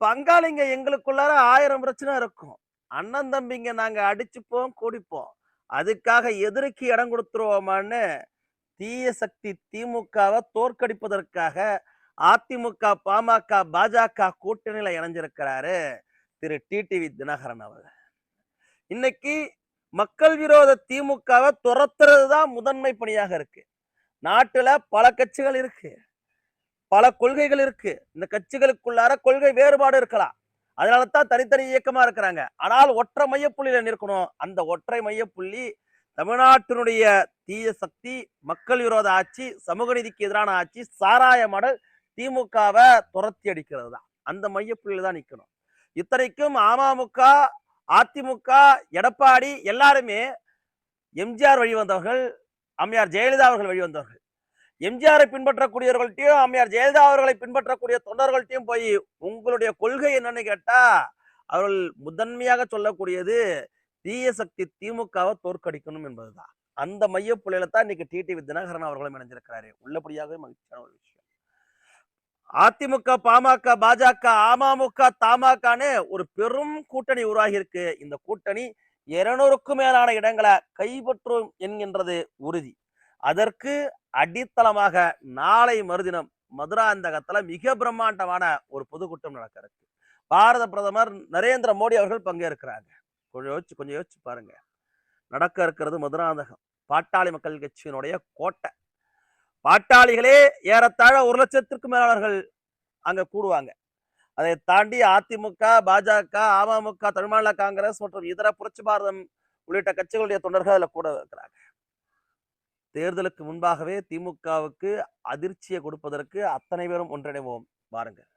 பங்காளிங்க எங்களுக்குள்ளார ஆயிரம் பிரச்சனை இருக்கும். அண்ணன் தம்பிங்க நாங்க அடிச்சுப்போம் கூடிப்போம். அதுக்காக எதிரிக்கு இடம் கொடுத்துருவோமான்னு தீய சக்தி திமுகவை தோற்கடிப்பதற்காக அதிமுக பாமக பாஜக கூட்டணியில இணைஞ்சிருக்கிறாரு திரு டிடிவி தினகரன் அவர்கள். இன்னைக்கு மக்கள் விரோத திமுகவை துரத்துறது தான் முதன்மை பணியாக இருக்கு. நாட்டுல பல கட்சிகள் இருக்கு. பல கொள்கைகள் இருக்கு. இந்த கட்சிகளுக்குள்ளார கொள்கை வேறுபாடு இருக்கலாம். அதனால தான் தனித்தனி இயக்கமா இருக்கிறாங்க. ஆனால் ஒற்றை மையப்புள்ளியில நிற்கணும். அந்த ஒற்றை மையப்புள்ளி தமிழ்நாட்டினுடைய தீய சக்தி மக்கள் விரோத ஆட்சி சமூக நீதிக்கு எதிரான ஆட்சி சாராய மடல் திமுகவை துரத்தி அடிக்கிறது தான். அந்த மையப்புள்ளியில தான் நிற்கணும் இத்தனைக்கும் அமமுக அதிமுக எடப்பாடி எல்லாருமே எம்ஜிஆர் வழி வந்தவர்கள் அம்மையார் ஜெயலலிதா அவர்கள் வழி வந்தவர்கள் எம்ஜிஆரை பின்பற்றக்கூடியவர்கள்ட்டையும் அம்மையார் ஜெயலலிதா அவர்களை பின்பற்றக்கூடிய தொண்டர்கள்ட்டையும் போய் உங்களுடைய கொள்கை என்னன்னு கேட்டா அவர்கள் முதன்மையாக சொல்லக்கூடியது தீய சக்தி திமுகவை தோற்கடிக்கணும் என்பதுதான். அந்த மையப்புள்ளியில தான் இன்னைக்கு டிடிவி தினகரன் அவர்களும் இணைஞ்சிருக்கிறாரு. உள்ளபடியாகவே மகிழ்ச்சியான ஒரு விஷயம். அதிமுக பாமக பாஜக அமமுக தமாகன்னு ஒரு பெரும் கூட்டணி உருவாகி இருக்கு இந்த கூட்டணி இருநூறுக்கும் மேலான இடங்களை கைப்பற்றும் என்கின்றது உறுதி. அதற்கு அடித்தளமாக நாளை மறுதினம் மதுராந்தகத்துல மிக பிரம்மாண்டமான ஒரு பொதுக்கூட்டம் நடக்க இருக்கு பாரத பிரதமர் நரேந்திர மோடி அவர்கள் பங்கேற்கிறாங்க. கொஞ்சம் யோசிச்சு கொஞ்சம் யோசிச்சு பாருங்க. நடக்க இருக்கிறது மதுராந்தகம். பாட்டாளி மக்கள் கட்சியினுடைய கோட்டை. பாட்டாளிகளே ஏறத்தாழ ஒரு லட்சத்திற்கு மேலாளர்கள் அங்க கூடுவாங்க. அதை தாண்டி அதிமுக பாஜக அமமுக தமிழ் மாநில காங்கிரஸ் மற்றும் இதர புரட்சி பாரதம் உள்ளிட்ட கட்சிகளுடைய தொண்டர்கள் அதில் கூட இருக்கிறாங்க. தேர்தலுக்கு முன்பாகவே திமுகவுக்கு அதிர்ச்சியை கொடுப்பதற்கு அத்தனை பேரும் ஒன்றிணைவோம். பாருங்கள்